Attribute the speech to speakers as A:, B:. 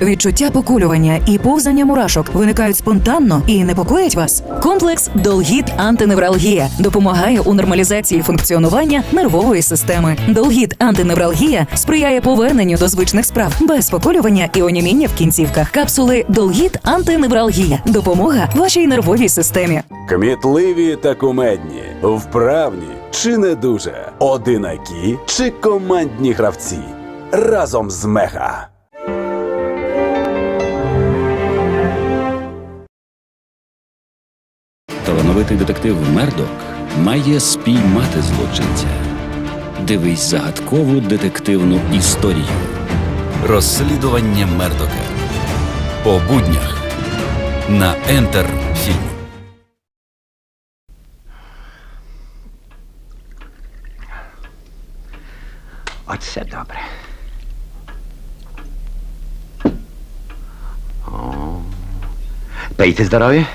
A: Відчуття поколювання і повзання мурашок виникають спонтанно і непокоять вас. Комплекс Долгіт антиневралгія допомагає у нормалізації функціонування нервової системи. Долгіт антиневралгія сприяє поверненню до звичних справ без поколювання і оніміння в кінцівках. Капсули Долгіт антиневралгія допомога вашій нервовій системі.
B: Кмітливі та кумедні, вправні чи не дуже, одинакі чи командні гравці разом з мега.
C: Талановитий детектив Мердок має спіймати злочинця. Дивись загадкову детективну історію. Розслідування Мердока. По буднях на Ентер Фільм.
D: Оце добре. О. Пийте здоров'я.